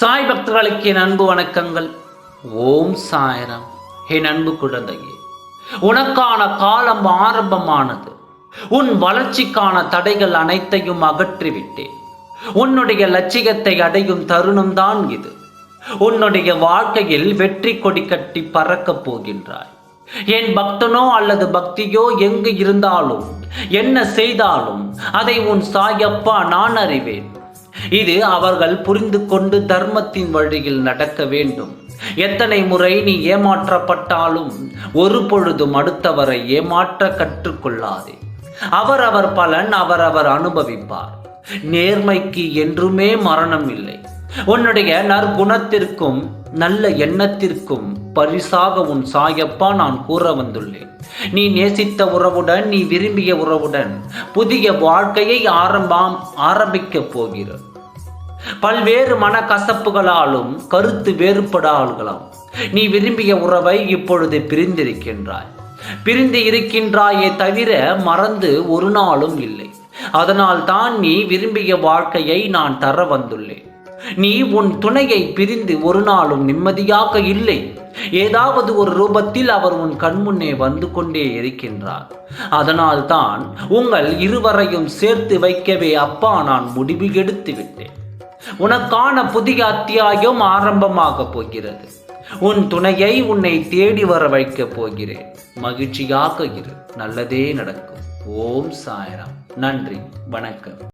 சாய் பக்தர்களுக்கு என் அன்பு வணக்கங்கள். ஓம் சாயரம். என் அன்பு குழந்தையே உனக்கான காலம் ஆரம்பமானது. உன் வளர்ச்சிக்கான தடைகள் அனைத்தையும் அகற்றிவிட்டேன். உன்னுடைய லட்சியத்தை அடையும் தருணம் தான் இது. உன்னுடைய வாழ்க்கையில் வெற்றி கொடி கட்டி பறக்கப் போகின்றாய். என் பக்தனோ அல்லது பக்தியோ எங்கு இருந்தாலும் என்ன செய்தாலும் அதை உன் சாயப்பா நான் அறிவேன். இது அவர்கள் புரிந்து கொண்டு தர்மத்தின் வழியில் நடக்க வேண்டும். எத்தனை முறை நீ ஏமாற்றப்பட்டாலும் ஒரு பொழுதும் அடுத்தவரை ஏமாற்ற கற்றுக்கொள்ளாதே. அவரவர் பலன் அவரவர் அனுபவிப்பார். நேர்மைக்கு என்றுமே மரணம் இல்லை. உன்னுடைய நற்குணத்திற்கும் நல்ல எண்ணத்திற்கும் பரிசாக உன் சாயப்பா நான் கூற வந்துள்ளேன். நீ நேசித்த உறவுடன் நீ விரும்பிய உறவுடன் புதிய வாழ்க்கையை ஆரம்பம் ஆரம்பிக்கப் போகிறோம். பல்வேறு மனக்கசப்புகளாலும் கருத்து வேறுபடால்களாம் நீ விரும்பிய உறவை இப்பொழுது பிரிந்திருக்கின்றாய். பிரிந்து இருக்கின்றாயே தவிர மறந்து ஒரு நாளும் இல்லை. அதனால் தான் நீ விரும்பிய வாழ்க்கையை நான் தர வந்துள்ளேன். நீ உன் துணையை பிரிந்து ஒரு நாளும் நிம்மதியாக இல்லை. ஏதாவது ஒரு ரூபத்தில் அவர் உன் கண்முன்னே வந்து கொண்டே இருக்கின்றார். அதனால் தான் உங்கள் இருவரையும் சேர்த்து வைக்கவே அப்பா நான் முடிவு எடுத்து விட்டேன். உனக்கான புதிய அத்தியாயம் ஆரம்பமாக போகிறது. உன் துணையை உன்னை தேடி வர வைக்கப் போகிறேன். மகிழ்ச்சியாக இரு. நல்லதே நடக்கும். ஓம் சாயராம். நன்றி. வணக்கம்.